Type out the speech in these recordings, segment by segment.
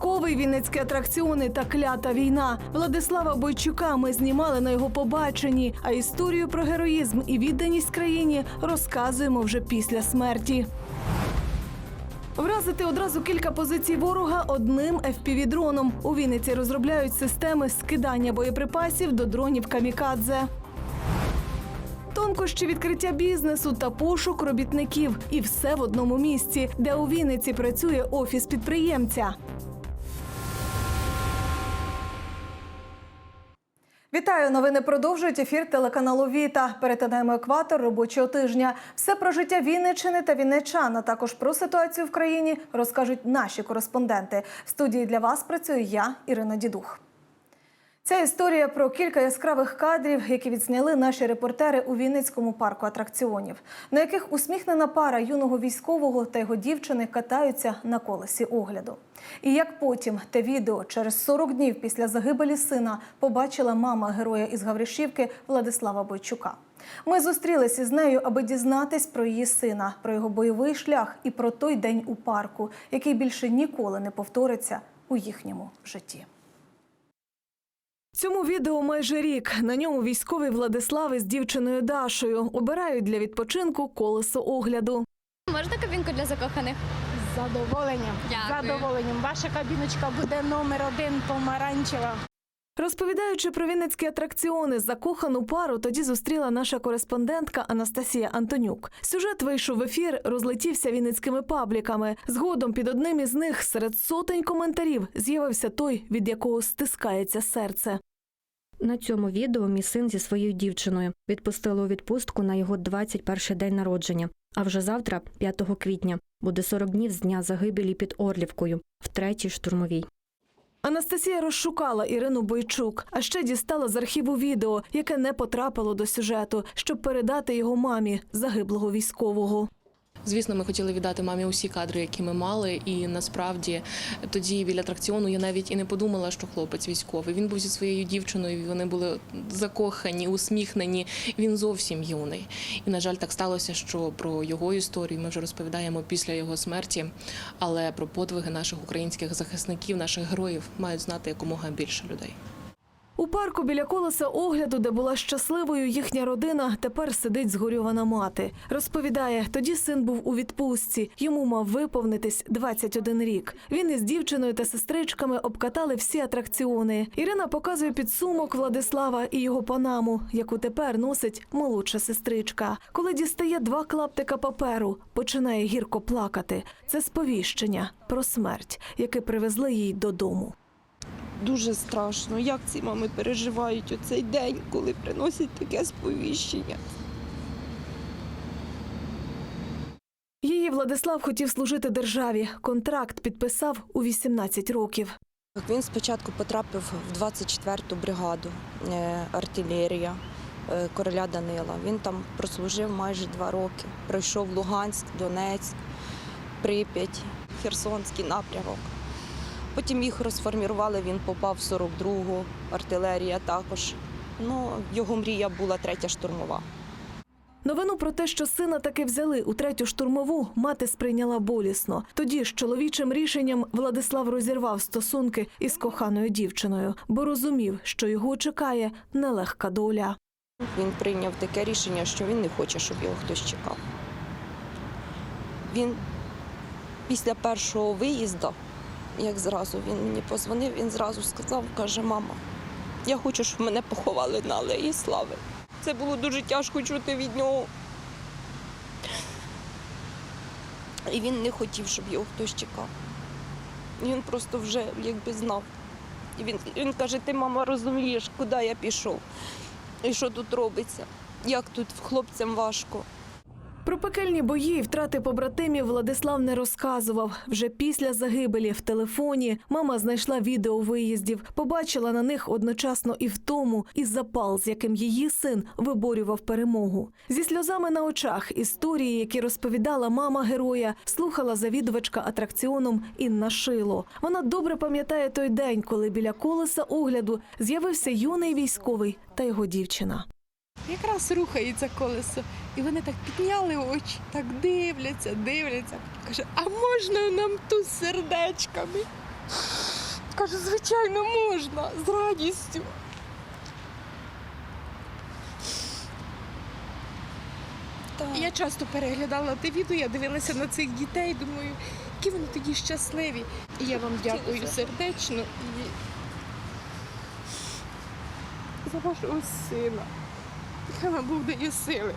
військовий, вінницькі атракціони та клята війна. Владислава Бойчука ми знімали на його побаченні. А історію про героїзм і відданість країні розказуємо вже після смерті. Вразити одразу кілька позицій ворога одним FPV-дроном. У Вінниці розробляють системи скидання боєприпасів до дронів камікадзе. Тонкощі відкриття бізнесу та пошук робітників. І все в одному місці, де у Вінниці працює офіс підприємця. Вітаю! Новини продовжують ефір телеканалу Віта. Перетинаємо екватор робочого тижня. Все про життя Вінниччини та вінничан, а також про ситуацію в країні розкажуть наші кореспонденти. В студії для вас працюю я, Ірина Дідух. Ця історія про кілька яскравих кадрів, які відзняли наші репортери у Вінницькому парку атракціонів, на яких усміхнена пара юного військового та його дівчини катаються на колесі огляду. І як потім те відео через 40 днів після загибелі сина побачила мама героя із Гавришівки Владислава Бойчука. Ми зустрілися з нею, аби дізнатись про її сина, про його бойовий шлях і про той день у парку, який більше ніколи не повториться у їхньому житті. Цьому відео майже рік. На ньому військовий Владислав із дівчиною Дашою обирають для відпочинку колесо огляду. Можна кабінку для закоханих? З задоволенням. Дякую. Задоволенням. Ваша кабіночка буде номер один помаранчева. Розповідаючи про вінницькі атракціони, закохану пару тоді зустріла наша кореспондентка Анастасія Антонюк. Сюжет вийшов в ефір, розлетівся вінницькими пабліками. Згодом під одним із них серед сотень коментарів з'явився той, від якого стискається серце. На цьому відео мій син зі своєю дівчиною відпустили у відпустку на його 21 день народження. А вже завтра, 5 квітня, буде 40 днів з дня загибелі під Орлівкою в третій штурмовій. Анастасія розшукала Ірину Бойчук, а ще дістала з архіву відео, яке не потрапило до сюжету, щоб передати його мамі загиблого військового. Звісно, ми хотіли віддати мамі усі кадри, які ми мали. І насправді тоді біля атракціону я навіть і не подумала, що хлопець військовий. Він був зі своєю дівчиною. Вони були закохані, усміхнені. Він зовсім юний. І на жаль, так сталося, що про його історію ми вже розповідаємо після його смерті. Але про подвиги наших українських захисників, наших героїв мають знати якомога більше людей. У парку біля колеса огляду, де була щасливою їхня родина, тепер сидить згорювана мати. Розповідає, тоді син був у відпустці. Йому мав виповнитись 21 рік. Він із дівчиною та сестричками обкатали всі атракціони. Ірина показує підсумок Владислава і його панаму, яку тепер носить молодша сестричка. Коли дістає два клаптика паперу, починає гірко плакати. Це сповіщення про смерть, яке привезли їй додому. Дуже страшно, як ці мами переживають оцей день, коли приносять таке сповіщення. Її Владислав хотів служити державі. Контракт підписав у 18 років. Він спочатку потрапив в 24-ту бригаду е, артилерія е, короля Данила. Він там прослужив майже два роки. Пройшов Луганськ, Донецьк, Прип'ять, Херсонський напрямок. Потім їх розформірували, він попав в 42-гу, артилерія також. Ну, його мрія була третя штурмова. Новину про те, що сина таки взяли у третю штурмову, мати сприйняла болісно. Тоді ж чоловічим рішенням Владислав розірвав стосунки із коханою дівчиною, бо розумів, що його чекає нелегка доля. Він прийняв таке рішення, що він не хоче, щоб його хтось чекав. Він після першого виїзду, як зразу він мені позвонив, він зразу сказав, каже, мама, я хочу, щоб мене поховали на алеї слави. Це було дуже тяжко чути від нього. І він не хотів, щоб його хтось чекав. Він просто вже якби знав. І він, він каже, ти, мама, розумієш, куди я пішов і що тут робиться, як тут хлопцям важко. Про пекельні бої і втрати побратимів Владислав не розказував. Вже після загибелі в телефоні мама знайшла відео виїздів, побачила на них одночасно і втому, і запал, з яким її син виборював перемогу. Зі сльозами на очах історії, які розповідала мама героя, слухала завідувачка атракціоном Інна Шило. Вона добре пам'ятає той день, коли біля колеса огляду з'явився юний військовий та його дівчина. Якраз рухається колесо. І вони так підняли очі, так дивляться, дивляться. Каже, а можна нам тут з сердечками? кажу, звичайно, можна, з радістю. Так. Я часто переглядала те відео, я дивилася на цих дітей, думаю, які вони тоді щасливі. І я вам дякую сердечно і за вашого сина. Хай вам Бог дає сили.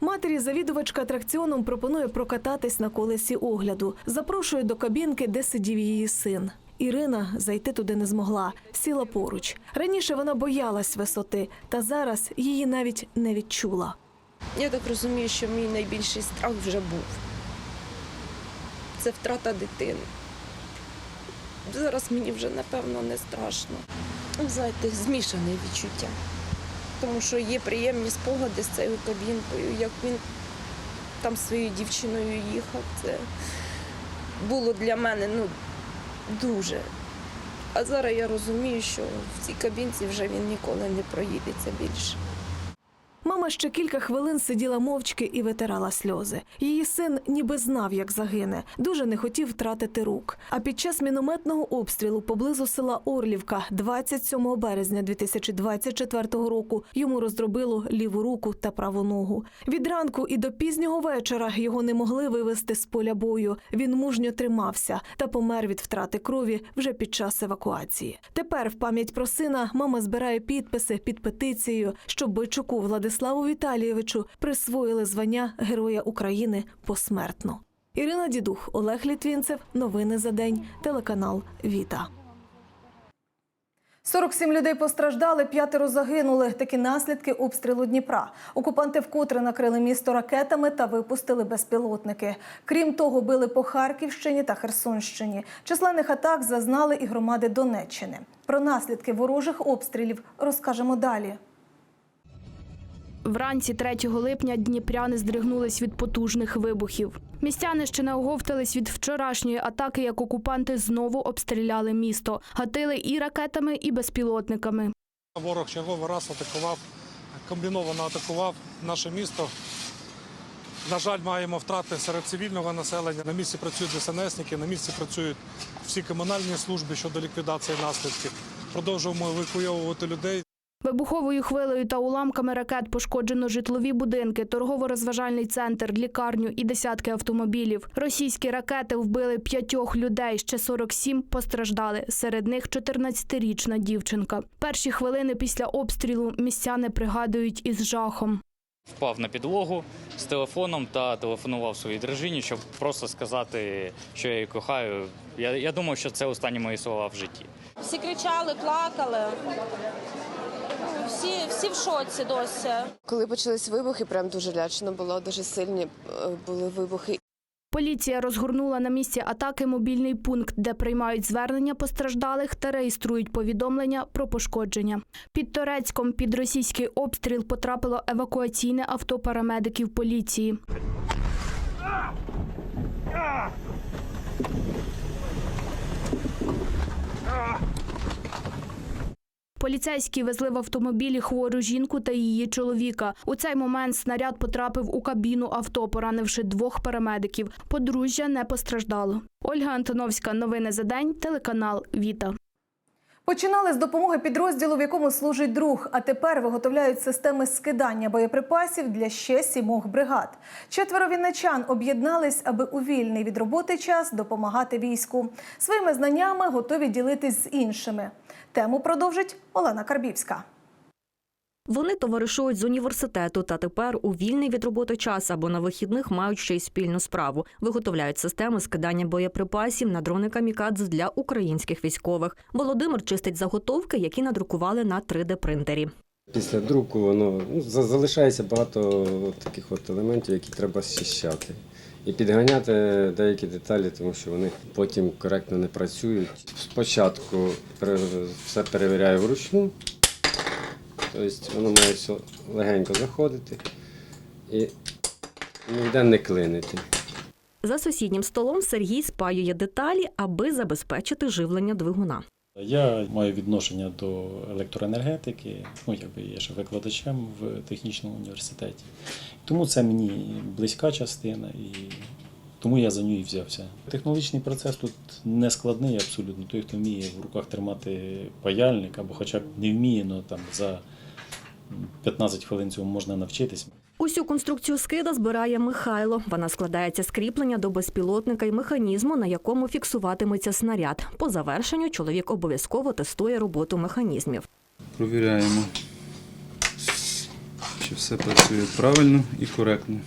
Матері завідувачка атракціоном пропонує прокататись на колесі огляду. Запрошує до кабінки, де сидів її син. Ірина зайти туди не змогла, сіла поруч. Раніше вона боялась висоти, та зараз її навіть не відчула. Я так розумію, що мій найбільший страх вже був. Це втрата дитини. Зараз мені вже напевно не страшно. Ну, Знаєте, змішане відчуття. Тому що є приємні спогади з цією кабінкою, як він там своєю дівчиною їхав. Це було для мене ну, дуже. А зараз я розумію, що в цій кабінці вже він ніколи не проїдеться більше. Мама ще кілька хвилин сиділа мовчки і витирала сльози. Її син ніби знав, як загине, дуже не хотів втратити рук. А під час мінометного обстрілу поблизу села Орлівка, 27 березня 2024 року, йому роздробило ліву руку та праву ногу. Від ранку і до пізнього вечора його не могли вивезти з поля бою. Він мужньо тримався та помер від втрати крові вже під час евакуації. Тепер в пам'ять про сина мама збирає підписи під петицією, щоб Бойчуку Владиславу Віталійовичу присвоїли звання Героя України посмертно. Ірина Дідух, Олег Літвінцев. Новини за день. Телеканал Віта. 47 людей постраждали, п'ятеро загинули. Такі наслідки обстрілу Дніпра. Окупанти вкотре накрили місто ракетами та випустили безпілотники. Крім того, били по Харківщині та Херсонщині. Численних атак зазнали і громади Донеччини. Про наслідки ворожих обстрілів розкажемо далі. Вранці 3 липня дніпряни здригнулись від потужних вибухів. Містяни ще не оговтались від вчорашньої атаки, як окупанти знову обстріляли місто, гатили і ракетами, і безпілотниками. Ворог черговий раз атакував, комбіновано атакував наше місто. На жаль, маємо втрати серед цивільного населення. На місці працюють ДСНСники, на місці працюють всі комунальні служби щодо ліквідації наслідків. Продовжуємо евакуйовувати людей. Вибуховою хвилею та уламками ракет пошкоджено житлові будинки, торгово-розважальний центр, лікарню і десятки автомобілів. Російські ракети вбили п'ятьох людей, ще 47 постраждали. Серед них 14-річна дівчинка. Перші хвилини після обстрілу містяни пригадують із жахом. впав на підлогу з телефоном та телефонував своїй дружині, щоб просто сказати, що я її кохаю. Я, я думав, що це останні мої слова в житті. Всі кричали, плакали. Всі, всі в шоці досі. Коли почались вибухи, прям дуже лячно було, дуже сильні е, були вибухи. Поліція розгорнула на місці атаки мобільний пункт, де приймають звернення постраждалих та реєструють повідомлення про пошкодження. Під Торецьком під російський обстріл потрапило евакуаційне авто парамедиків поліції. Поліцейські везли в автомобілі хвору жінку та її чоловіка. У цей момент снаряд потрапив у кабіну авто, поранивши двох парамедиків. Подружжя не постраждало. Ольга Антоновська. Новини за день. Телеканал Віта. Починали з допомоги підрозділу, в якому служить друг, а тепер виготовляють системи скидання боєприпасів для ще сімох бригад. Четверо вінничан об'єднались, аби у вільний від роботи час допомагати війську. Своїми знаннями готові ділитись з іншими. Тему продовжить Олена Карбівська. Вони товаришують з університету та тепер у вільний від роботи час або на вихідних мають ще й спільну справу. Виготовляють системи скидання боєприпасів на дрони камікадзе для українських військових. Володимир чистить заготовки, які надрукували на 3D-принтері. Після друку воно ну, залишається багато таких от елементів, які треба зчищати. І підганяти деякі деталі, тому що вони потім коректно не працюють. Спочатку все перевіряю вручну, тобто воно має все легенько заходити і ніде не клинити. За сусіднім столом Сергій спаює деталі, аби забезпечити живлення двигуна. Я маю відношення до електроенергетики, ну якби є ще викладачем в технічному університеті. Тому це мені близька частина і Тому я за і взявся. Технологічний процес тут не складний абсолютно. Той, хто вміє в руках тримати паяльник або хоча б не вміє, ну там за 15 хвилин цього можна навчитись. Усю конструкцію скида збирає Михайло. Вона складається з кріплення до безпілотника і механізму, на якому фіксуватиметься снаряд. По завершенню чоловік обов'язково тестує роботу механізмів. Провіряємо, чи все працює правильно і коректно.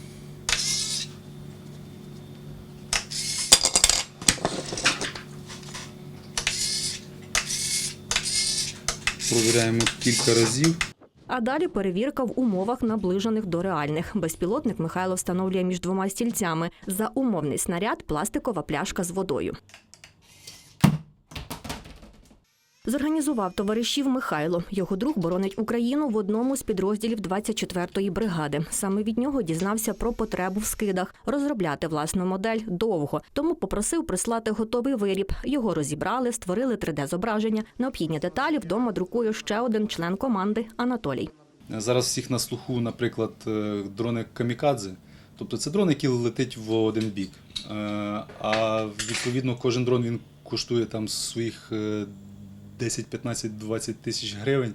Провіряємо кілька разів. А далі перевірка в умовах, наближених до реальних. Безпілотник Михайло встановлює між двома стільцями. За умовний снаряд пластикова пляшка з водою. Зорганізував товаришів Михайло. Його друг боронить Україну в одному з підрозділів 24-ї бригади. Саме від нього дізнався про потребу в скидах. Розробляти власну модель довго, тому попросив прислати готовий виріб. Його розібрали, створили 3D-зображення. Необхідні деталі вдома друкує ще один член команди Анатолій. Зараз всіх на слуху, наприклад, е, дрони камікадзе. Тобто це дрон, який летить в один бік. Е, А відповідно кожен дрон він коштує там своїх е, 10, 15, 20 тисяч гривень.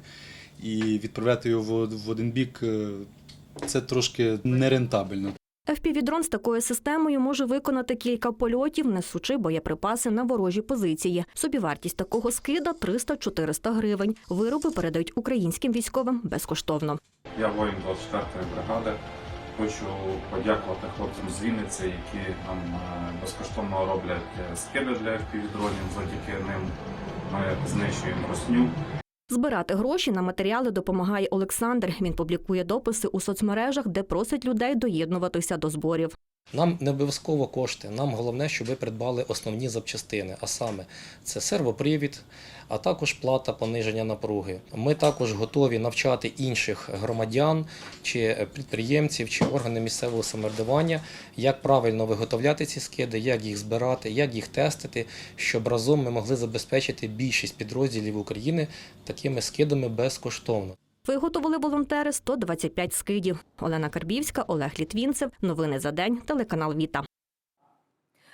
І відправляти його в- в один бік е, це трошки нерентабельно. FPV-дрон з такою системою може виконати кілька польотів, несучи боєприпаси на ворожі позиції. Собівартість такого скида 300-400 гривень. Вироби передають українським військовим безкоштовно. Я воїн 24-ї бригади. Хочу подякувати хлопцям з Вінниці, які нам е, безкоштовно роблять е, скиди для FPV-дронів. Завдяки ним ми знищуємо росню. Збирати гроші на матеріали допомагає Олександр. Він публікує дописи у соцмережах, де просить людей доєднуватися до зборів. Нам не обов'язково кошти. Нам головне, щоб ви придбали основні запчастини, а саме це сервопривід, а також плата пониження напруги. Ми також готові навчати інших громадян чи підприємців чи органи місцевого самоврядування, як правильно виготовляти ці скиди, як їх збирати, як їх тестити, щоб разом ми могли забезпечити більшість підрозділів України такими скидами безкоштовно. Виготовили волонтери 125 скидів. Олена Карбівська, Олег Літвінцев. Новини за день. Телеканал Віта.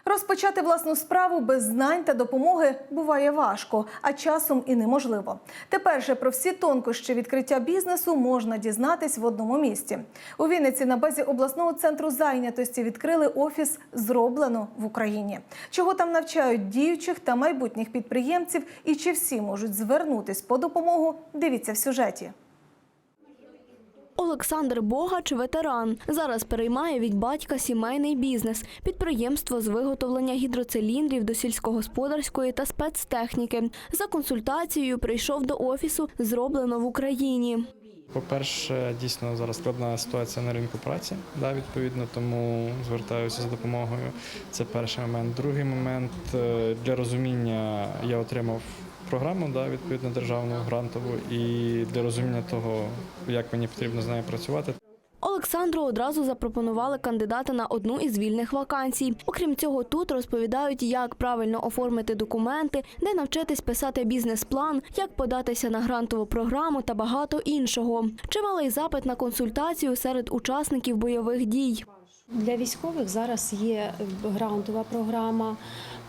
Розпочати власну справу без знань та допомоги буває важко, а часом і неможливо. Тепер же про всі тонкощі відкриття бізнесу можна дізнатись в одному місці. У Вінниці на базі обласного центру зайнятості відкрили офіс Зроблено в Україні. Чого там навчають діючих та майбутніх підприємців, і чи всі можуть звернутись по допомогу? Дивіться в сюжеті. Олександр Богач ветеран. Зараз переймає від батька сімейний бізнес, підприємство з виготовлення гідроциліндрів до сільськогосподарської та спецтехніки. За консультацією прийшов до офісу зроблено в Україні. По-перше, дійсно зараз складна ситуація на ринку праці, да, відповідно, тому звертаюся за допомогою. Це перший момент. Другий момент е, для розуміння я отримав програму, да, відповідно державну грантову, і для розуміння того, як мені потрібно з нею працювати. Олександру одразу запропонували кандидата на одну із вільних вакансій. Окрім цього, тут розповідають, як правильно оформити документи, де навчитись писати бізнес-план, як податися на грантову програму та багато іншого. Чималий запит на консультацію серед учасників бойових дій. Для військових зараз є грантова програма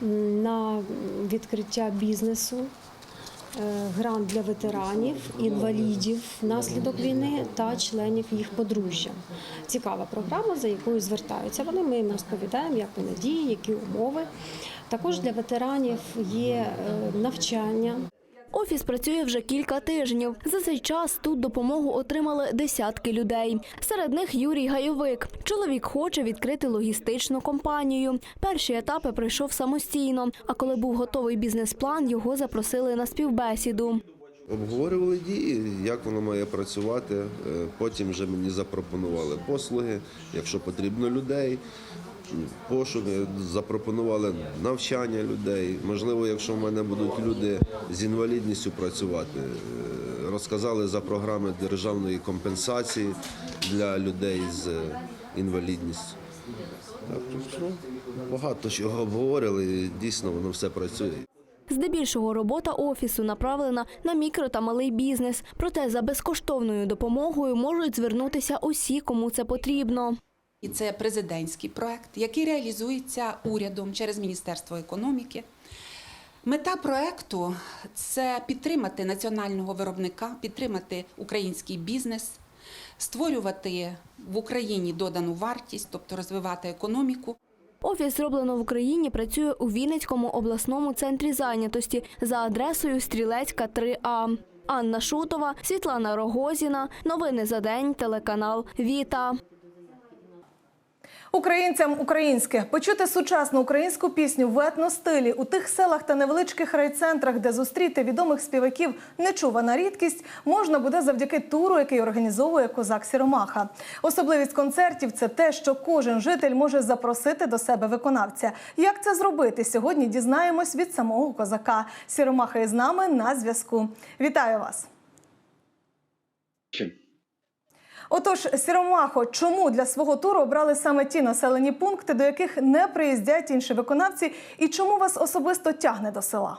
на відкриття бізнесу, грант для ветеранів, інвалідів внаслідок війни та членів їх подружжя. Цікава програма, за якою звертаються. Вони ми їм розповідаємо, як вона діє, які умови. Також для ветеранів є е, навчання. Офіс працює вже кілька тижнів. За цей час тут допомогу отримали десятки людей. Серед них Юрій Гайовик. Чоловік хоче відкрити логістичну компанію. Перші етапи пройшов самостійно. А коли був готовий бізнес-план, його запросили на співбесіду. Обговорювали дії, як воно має працювати. Е, Потім вже мені запропонували послуги, якщо потрібно людей. Пошуки запропонували навчання людей. Можливо, якщо в мене будуть люди з інвалідністю працювати, е, розказали за програми державної компенсації для людей з інвалідністю. Так, ну, багато чого обговорили, і дійсно воно все працює. Здебільшого робота офісу направлена на мікро та малий бізнес. Проте за безкоштовною допомогою можуть звернутися усі, кому це потрібно. І це президентський проект, який реалізується урядом через Міністерство економіки. Мета проекту це підтримати національного виробника, підтримати український бізнес, створювати в Україні додану вартість, тобто розвивати економіку. Офіс зроблено в Україні працює у Вінницькому обласному центрі зайнятості за адресою Стрілецька 3А. Анна Шутова, Світлана Рогозіна. Новини за день. Телеканал Віта. Українцям українське почути сучасну українську пісню в етностилі у тих селах та невеличких райцентрах, де зустріти відомих співаків нечувана рідкість, можна буде завдяки туру, який організовує козак Сіромаха. Особливість концертів це те, що кожен житель може запросити до себе виконавця. Як це зробити сьогодні? Дізнаємось від самого козака. Сіромаха із нами на зв'язку. Вітаю вас. Отож, Сіромахо, чому для свого туру обрали саме ті населені пункти, до яких не приїздять інші виконавці, і чому вас особисто тягне до села?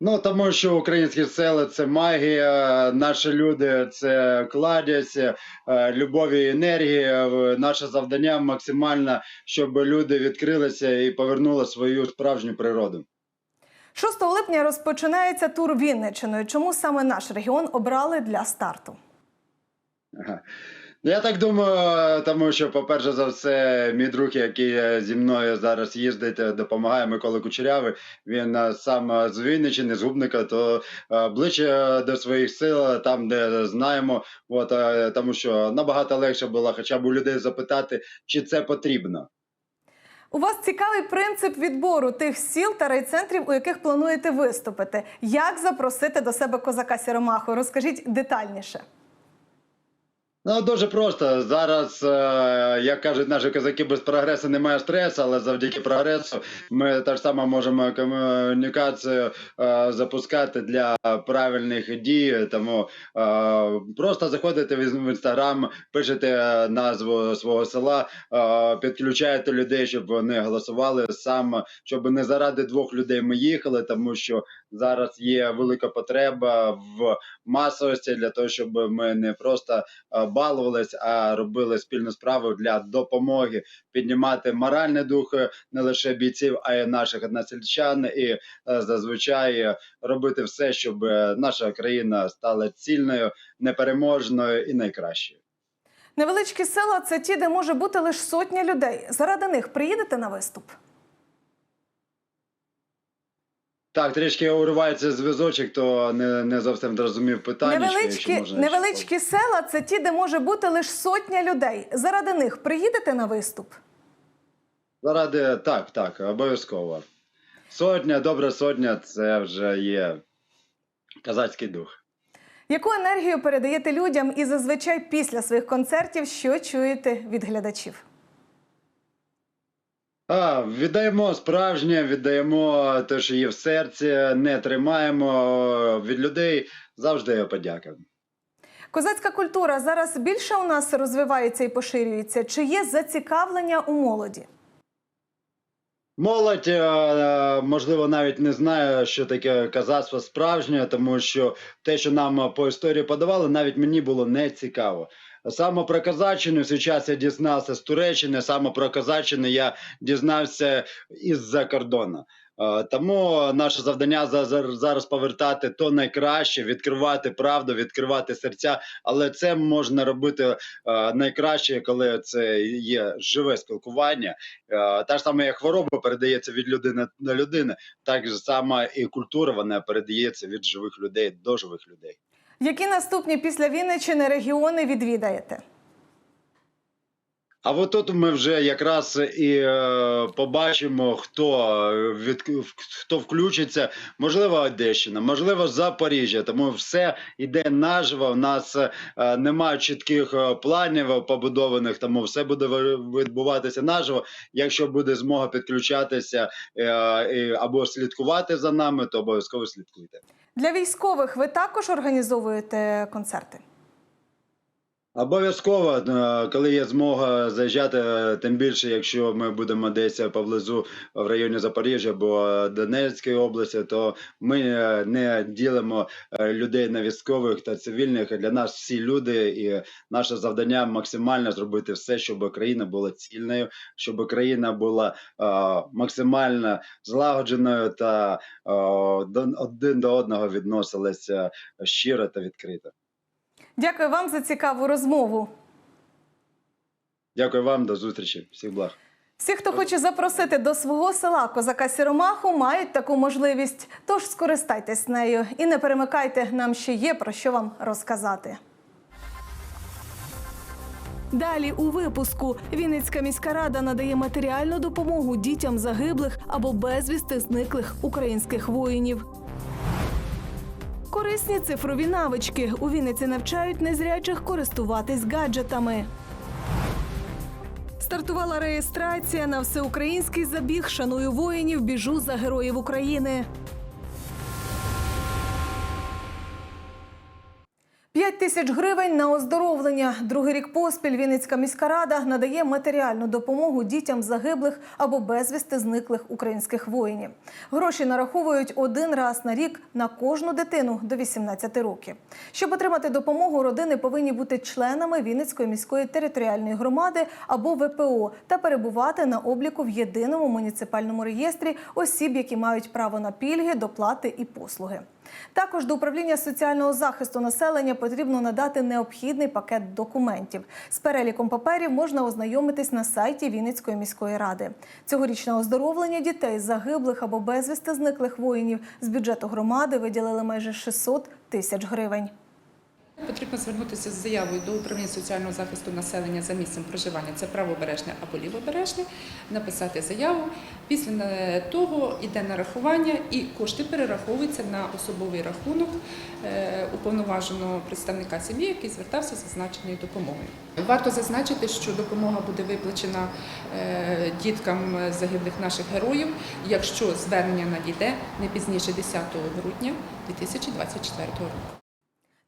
Ну тому що українські села це магія, наші люди це кладязь, е, любові і енергії. Наше завдання максимально, щоб люди відкрилися і повернули свою справжню природу. 6 липня розпочинається тур Вінничиною. Чому саме наш регіон обрали для старту? Ну, Я так думаю, тому що, по-перше за все, мій друг, який зі мною зараз їздить, е, допомагає Микола Кучерявий. Він е, сам е, з Вінниччини, з Губника, то ближче до своїх сил, там, де знаємо, от, тому що набагато легше було хоча б у людей запитати, чи це потрібно. У вас цікавий принцип відбору тих сіл та райцентрів, у яких плануєте виступити. Як запросити до себе козака Сіромаху? Розкажіть детальніше. Ну, дуже просто. Зараз, е, як кажуть наші козаки, без прогресу немає стресу, але завдяки прогресу ми так само можемо комунікацію е, запускати для правильних дій. Тому е, просто заходите в інстаграм, пишете назву свого села, підключаєте людей, щоб вони голосували саме, щоб не заради двох людей ми їхали, тому що зараз є велика потреба в масовості для того, щоб ми не просто балувались, а робили спільну справу для допомоги піднімати моральний дух е, не лише бійців, а й наших односельчан, і е, зазвичай робити все, щоб е, наша країна стала цільною, непереможною і найкращою. Невеличкі села це ті, де може бути лише сотня людей. Заради них приїдете на виступ. Так, трішки уривається зв'язочок, то не, не зовсім зрозумів питання. невеличкі, невеличкі села це ті, де може бути лише сотня людей. Заради них приїдете на виступ. Заради так, так, обов'язково. Сотня, добра сотня це вже є казацький дух. Яку енергію передаєте людям і зазвичай після своїх концертів, що чуєте від глядачів? А, віддаємо справжнє, віддаємо те, що є в серці, не тримаємо від людей завжди подяка. Козацька культура зараз більше у нас розвивається і поширюється. Чи є зацікавлення у молоді? Молодь, е, можливо, навіть не знає, що таке казацтво справжнє, тому що те, що нам по історії подавали, навіть мені було не цікаво. Саме про Казаччину час я дізнався з Туреччини, саме про я дізнався із-за кордону. Е, Тому наше завдання за- за- зараз повертати то найкраще, відкривати правду, відкривати серця. Але це можна робити е, найкраще, коли це є живе спілкування. Е, Та ж сама як хвороба передається від людини до людини, так же сама і культура вона передається від живих людей до живих людей. Які наступні після Вінниччини регіони відвідаєте? А от тут ми вже якраз і е, побачимо, хто е, від хто включиться. Можливо, Одещина, можливо, Запоріжжя. Тому все йде наживо. У нас е, немає чітких е, планів побудованих, тому все буде відбуватися наживо. Якщо буде змога підключатися е, і- або слідкувати за нами, то обов'язково слідкуйте. Для військових ви також організовуєте концерти? Обов'язково, е, коли є змога заїжджати, е, тим більше, якщо ми будемо десь поблизу в районі Запоріжжя або Донецької області, то ми е, не ділимо е, людей на військових та цивільних. Для нас всі люди, і наше завдання максимально зробити все, щоб країна була цільною, щоб країна була е, максимально злагодженою та е, один до одного відносилася щиро та відкрито. Дякую вам за цікаву розмову. Дякую вам, до зустрічі. Всіх благ. Всі, хто хоче запросити до свого села козака Сіромаху, мають таку можливість. Тож скористайтесь нею і не перемикайте. Нам ще є про що вам розказати. Далі у випуску Вінницька міська рада надає матеріальну допомогу дітям загиблих або безвісти зниклих українських воїнів. Корисні цифрові навички у Вінниці навчають незрячих користуватись гаджетами. Стартувала реєстрація на всеукраїнський забіг Шаную воїнів. Біжу за героїв України. П'ять тисяч гривень на оздоровлення. Другий рік поспіль Вінницька міська рада надає матеріальну допомогу дітям загиблих або безвісти зниклих українських воїнів. Гроші нараховують один раз на рік на кожну дитину до 18 років. Щоб отримати допомогу, родини повинні бути членами Вінницької міської територіальної громади або ВПО та перебувати на обліку в єдиному муніципальному реєстрі осіб, які мають право на пільги, доплати і послуги. Також до управління соціального захисту населення потрібно надати необхідний пакет документів. З переліком паперів можна ознайомитись на сайті Вінницької міської ради. Цьогорічне оздоровлення дітей загиблих або безвісти зниклих воїнів з бюджету громади виділили майже 600 тисяч гривень. Потрібно звернутися з заявою до управління соціального захисту населення за місцем проживання. Це правобережне або лівобережне. Написати заяву. Після е, того йде нарахування і кошти перераховуються на особовий рахунок е, уповноваженого представника сім'ї, який звертався з зазначеною допомогою. Варто зазначити, що допомога буде виплачена е, діткам загиблих наших героїв, якщо звернення надійде не пізніше 10 грудня 2024 року.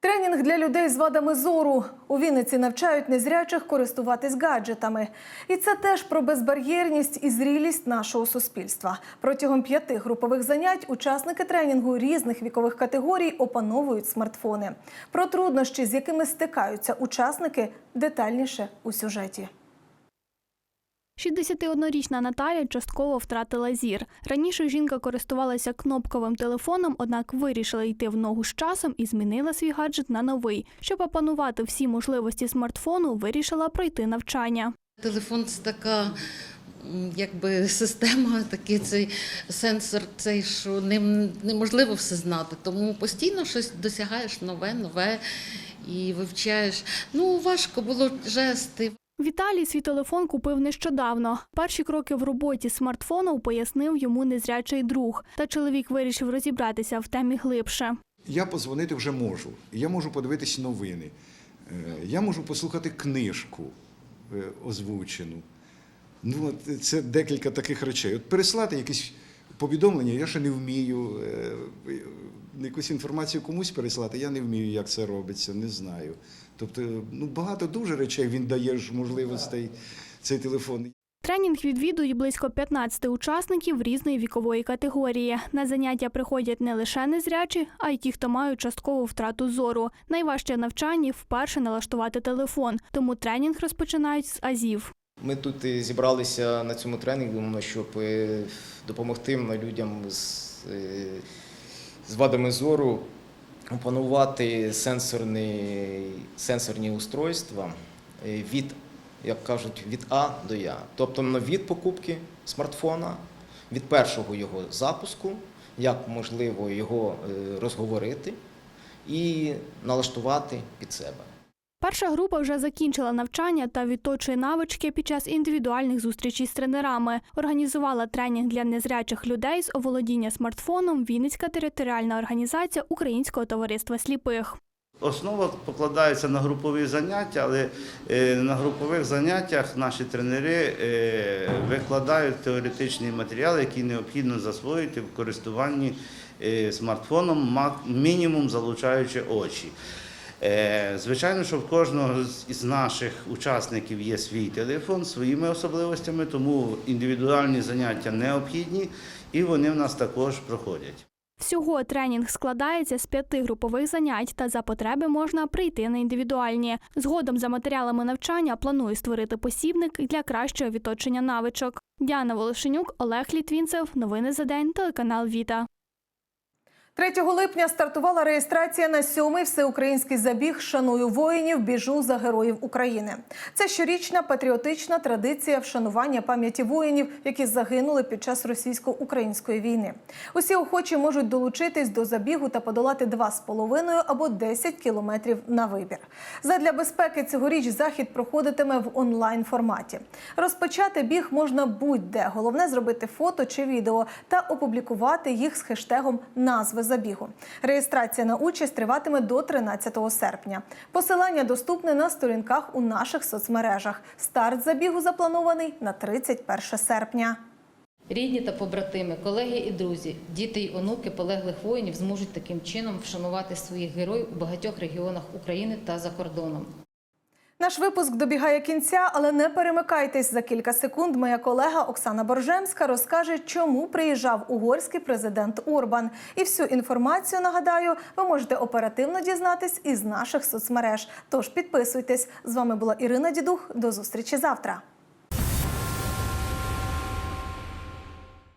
Тренінг для людей з вадами зору у Вінниці навчають незрячих користуватись гаджетами. І це теж про безбар'єрність і зрілість нашого суспільства. Протягом п'яти групових занять учасники тренінгу різних вікових категорій опановують смартфони. Про труднощі, з якими стикаються учасники, детальніше у сюжеті. 61-річна Наталя частково втратила зір. Раніше жінка користувалася кнопковим телефоном, однак вирішила йти в ногу з часом і змінила свій гаджет на новий. Щоб опанувати всі можливості смартфону, вирішила пройти навчання. Телефон це така якби система, такий цей сенсор, цей, що ним неможливо все знати. Тому постійно щось досягаєш нове, нове і вивчаєш. Ну, важко було жести. Віталій свій телефон купив нещодавно. Перші кроки в роботі смартфону пояснив йому незрячий друг. Та чоловік вирішив розібратися в темі глибше. Я подзвонити вже можу. Я можу подивитися новини. Е, Я можу послухати книжку е, озвучену. Ну, це декілька таких речей. От переслати якісь повідомлення, я ще не вмію. е, Якусь інформацію комусь переслати, я не вмію, як це робиться, не знаю. Тобто, ну багато дуже речей він дає ж можливостей цей телефон. Тренінг відвідують близько 15 учасників різної вікової категорії. На заняття приходять не лише незрячі, а й ті, хто мають часткову втрату зору. Найважче навчання вперше налаштувати телефон, тому тренінг розпочинають з азів. Ми тут зібралися на цьому тренінгу, щоб е, допомогти людям з, е, з вадами зору опанувати сенсорні, сенсорні устройства е, від, як кажуть, від А до Я. Тобто від покупки смартфона, від першого його запуску, як можливо його е, розговорити і налаштувати під себе. Перша група вже закінчила навчання та відточує навички під час індивідуальних зустрічей з тренерами. Організувала тренінг для незрячих людей з оволодіння смартфоном Вінницька територіальна організація Українського товариства сліпих. Основа покладається на групові заняття, але е, на групових заняттях наші тренери е, викладають теоретичний матеріал, який необхідно засвоїти в користуванні е, смартфоном, мінімум залучаючи очі. Е, Звичайно, що в кожного з- наших учасників є свій телефон своїми особливостями, тому індивідуальні заняття необхідні і вони в нас також проходять. Всього тренінг складається з п'яти групових занять, та за потреби можна прийти на індивідуальні. Згодом за матеріалами навчання планую створити посібник для кращого відточення навичок. Діана Волошенюк, Олег Літвінцев. Новини за день. Телеканал Віта. 3 липня стартувала реєстрація на сьомий всеукраїнський забіг Шаную воїнів, біжу за героїв України. Це щорічна патріотична традиція вшанування пам'яті воїнів, які загинули під час російсько-української війни. Усі охочі можуть долучитись до забігу та подолати 2,5 або 10 кілометрів на вибір. Задля безпеки цьогоріч захід проходитиме в онлайн форматі. Розпочати біг можна будь-де. Головне зробити фото чи відео та опублікувати їх з хештегом назви забігу. Реєстрація на участь триватиме до 13 серпня. Посилання доступне на сторінках у наших соцмережах. Старт забігу запланований на 31 серпня. Рідні та побратими, колеги і друзі, діти й онуки полеглих воїнів зможуть таким чином вшанувати своїх героїв у багатьох регіонах України та за кордоном. Наш випуск добігає кінця, але не перемикайтесь. За кілька секунд моя колега Оксана Боржемська розкаже, чому приїжджав угорський президент Орбан. І всю інформацію нагадаю, ви можете оперативно дізнатись із наших соцмереж. Тож підписуйтесь. З вами була Ірина Дідух. До зустрічі завтра.